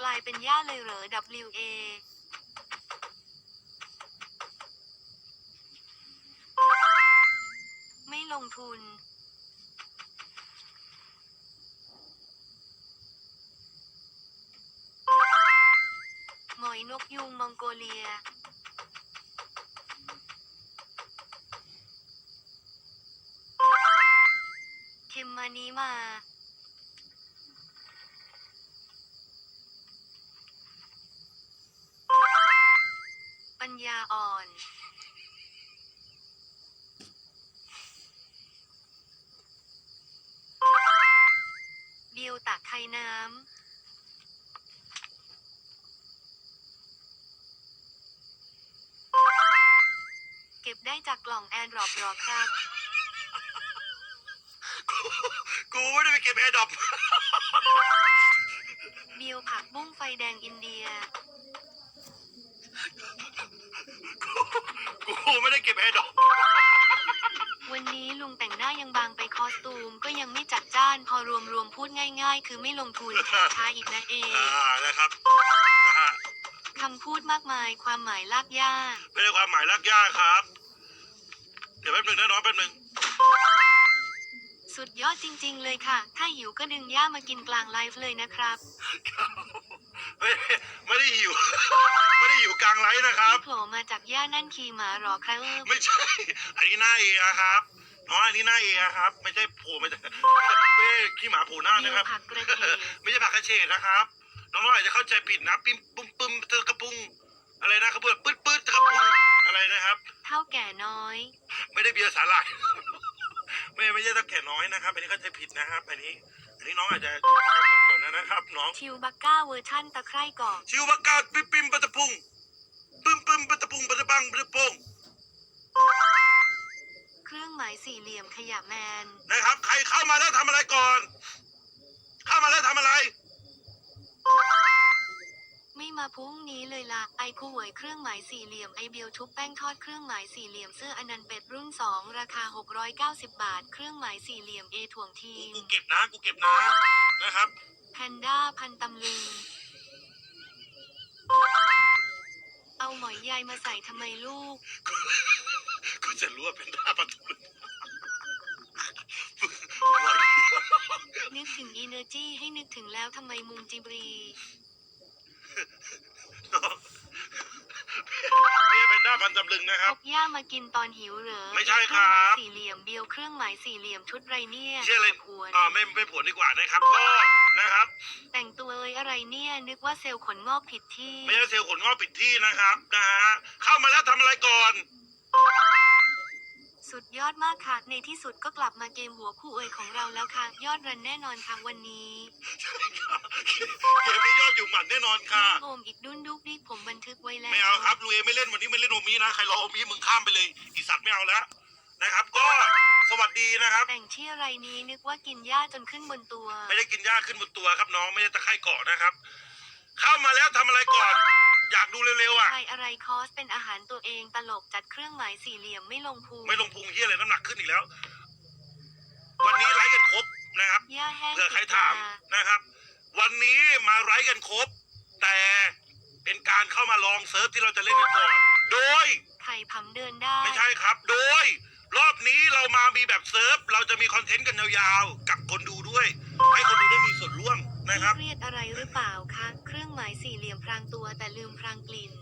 กลายเป็นหญ้าเลยเหรอ WA ไม่ลงทุนหงอยนกยูงมองโกเลีย เข็มมานี้มา ปัญญาอ่อน เดียวตากไข่ น้ำ เก็บได้จากกล่องแอนดรอปหรอครับ กูไม่ได้ไปเก็บแอร์ดรอปเบียวผักบุ้งไฟแดงอินเดีย กูไม่ได้เก็บแอร์ดรอป วันนี้ลุงแต่งหน้ายังบางไปคอสตูม ก็ยังไม่จัดจ้านพอรวมรวมๆพูดง่าย ๆ คือไม่ลงทุนแถมช้าอีกนะเออ่านะครับนะฮะคำพูดมากมายความหมายลากยากไม่ได้ความหมายลากยากครับ เดี๋ยวแป๊บหนึงนะน้องแป๊บหนึงสุดยอดจริง ๆ เลยค่ะ ถ้าหิวก็ดึงย่ามากินกลางไลฟ์เลยนะครับ ไม่ไม่ได้หิว จากย่านั่นขี่หมาหรอครับเออไม่ใช่ อันนี้หน้าเออะครับน้องอันนี้หน้าเออะครับ ไม่ใช่โผล่มาจากไม่ใช่ขี้หมาโผล่หน้าเบียนะวครับ ผักกระเฉดไม่ใช่ผักกระเฉดนะครับ น้องๆอาจจะเข้าใจผิดนะปิ้มปุ้มปุ้มเจอกระปุงอะไรนะกระปุงปื๊ดปื๊ดกระปุงอะไรนะครับ เท่าแก่น้อย ไม่ได้เบียร์สาหร่ายไม่ไม่ใช่ตะแก่น้อยนะครับ อันนี้เข้าใจผิดนะครับ อันนี้ อันนี้น้องอาจจะจำสับสนนะครับ น้องชิวบักก้าเวอร์ชั่นตะไคร่กรอบชิวบักกาดปิ๊มปิมปัตตะพุงปึ้ มปึ้มปัตตะพุงปัตตะปังปัตตะปงเครื่องหมายสี่เหลี่ยมขยะแมน นะครับ ใครเข้ามาแล้วทำอะไรก่อน เข้ามาแล้วทำอะไร ไม่มาพรุ่งนี้เลยละไอคูหวยเครื่องหมายสี่เหลี่ยมไอเบียวชุบแป้งทอดเครื่องหมายสี่เหลี่ยมเสื้ออนันต์เป็ดรุ่น2ราคา 690 บาท เครื่องหมายสี่เหลี่ยมเอถ่วงทีมกูเก็บนะ กูเก็บนะนะครับ แพนด้าพันตำลึง เอาหมอยยายมาใส่ทำไมลูก กูจะรู้ว่าเป็นท่าประตูนึกถึงอีเนอร์จีให้นึกถึงแล้วทำไมมุมจิบรีไม่ใช่เป็นท่าพันตำลึงนะคพรับกย่ามากินตอนหิวเหรอไม่ใช่ครับเองหมายสี่เหลี่ยมเบียวเครื่องหมายสี่เหลี่ยมชุดไรเนี่ยชื่ออะไรควร อ่าไม่ไม่ผลดีกว่านะครับ ก็ นะครับ แต่งตัวเอ้ยอะไรเนี่ยนึกว่าเซลล์ขนงอกผิดที่ ไม่ใช่เซลล์ขนงอกผิดที่นะครับนะฮะเข้ามาแล้วทำอะไรก่อน สุดยอดมากค่ะ ในที่สุดก็กลับมาเกมหัวคู่เอยของเราแล้วค่ะ ยอดรันแน่นอนค่ะวันนี้เกมนี้ยอดอยู่หมัดแน่นอนค่ะ โอมอีกดุนดุกดิกผมบันทึกไว้แล้ว ไม่เอาครับลุยไม่เล่นวันนี้ไม่เล่นโอมีนะใครรอโอมีมึงข้ามไปเลยอีสัตว์ไม่เอาแล้วนะครับ ก็สวัส ดีนะครับ แต่งเชี่ยอะไรนี้นึกว่ากินหญ้าจนขึ้นบนตัว ไม่ได้กินหญ้าขึ้นบนตัวครับน้องไม่ได้ตะไคร่เกาะนะครับ เข้ามาแล้วทำอะไรก่อน อยากดูเร็วๆอะ ใครอะไรคอสเป็นอาหารตัวเองตลกจัดเครื่องหมายสี่เหลี่ยมไม่ลงพุงไม่ลงพุงเฮียอะไรน้ำหนักขึ้นอีกแล้ว วันนี้ไลฟ์กันครบนะครับหญ้าแห้งเผื่อใครติดถามยนะครับ วันนี้มาไลฟ์กันครบ แต่เป็นการเข้ามาลองเซิร์ฟที่เราจะเล่นกันก่อนโดย ไข่ผำเดินได้ ไม่ใช่ครับ โดย รอบนี้เรามามีแบบเซิร์ฟ เราจะมีคอนเทนต์กันยาวๆ กับคนดูด้วย ให้คนดูได้มีส่วนร่วมนะครับ เครียดอะไรหรือเปล่าคะ เครื่องหมายสี่เหลี่ยมพรางตัวแต่ลืมพรางกลิ่น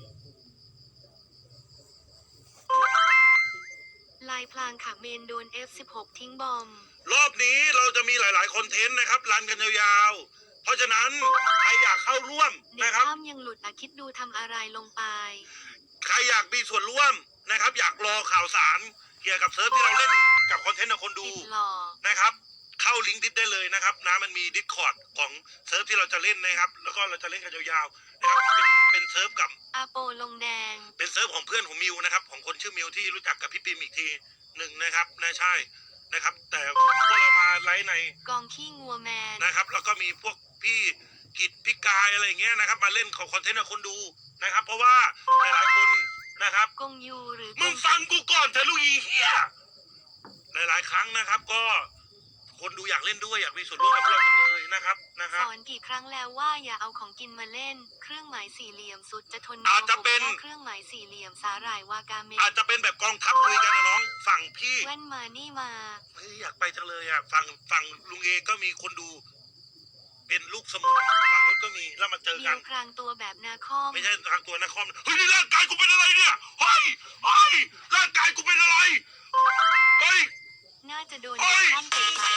ลายพลางค่ะเมนโดน F16 ทิ้งบอม รอบนี้เราจะมีหลายๆคอนเทนต์นะครับรันกันยาวๆ เพราะฉะนั้นใครอยากเข้าร่วมเด็กนะครับข้ามยังหลุดอะคิดดูทำอะไรลงไป ใครอยากมีส่วนร่วมนะครับ อยากรอข่าวสาร เกี่ยวกับเซิร์ฟที่เราเล่นกับคอนเทนต์กับคนดูติดหล่อนะครับ เข้าลิงก์ดิสได้เลยนะครับนะมันมีดิสคอร์ดของเซิร์ฟที่เราจะเล่นนะครับ แล้วก็เราจะเล่นกันยาวๆนะครับเป็นเป็นเซิร์ฟกับอาโปลงแดง เป็นเซิร์ฟของเพื่อนของมิวนะครับ ของคนชื่อมิวที่รู้จักกับพี่ปิมอีกทีหนึ่งนะครับนะใช่นะครับ แต่พวกเรามาไลฟ์ใน กองขี้งัวแมน นะครับแล้วก็มีพวกพี่กิจพี่กายอะไรอย่างเงี้ยนะครับ มาเล่นของคอนเทนต์กับคนดูนะครับ เพราะว่าหลายๆคน นะครับกงยูหรือกมึงฟังกูก่อนเถอะลูกอีเหี้ยหลาย ๆ ครั้งนะครับ ก็คนดูอยากเล่นด้วยอยากมีส่วนร่วมกับพวกเราจังเลยนะครับนะคสรับอนกี่ครั้งแล้วว่าอย่าเอาของกินมาเล่น เครื่องหมายสี่เหลี่ยมสุดจะทนอาจจะเป็นโมโหเครื่องหมายสี่เหลี่ยมสาหร่ายวากาเมะอาจจะเป็นแบบกองทัพลุยกันนะน้องฝั่งพี่แว่นมานี่มาเฮ้ยอยากไปจังเลยอะฝั่งฝั่งลุงเอก็มีคนดู เป็นลูกสมุนฝั่งนู้นก็มีแล้วมาเจอเดีกัยนวครางตัวแบบนาคอม ไม่ใช่ทางตัวนครเฮ้ยนี่ร่างกายกูเป็นอะไรเนี่ยเฮ้ยเฮ้ยร่างกายกูเป็นอะไรเฮ้ย น่าจะโดนเฮ้ยข้อมเตะปาก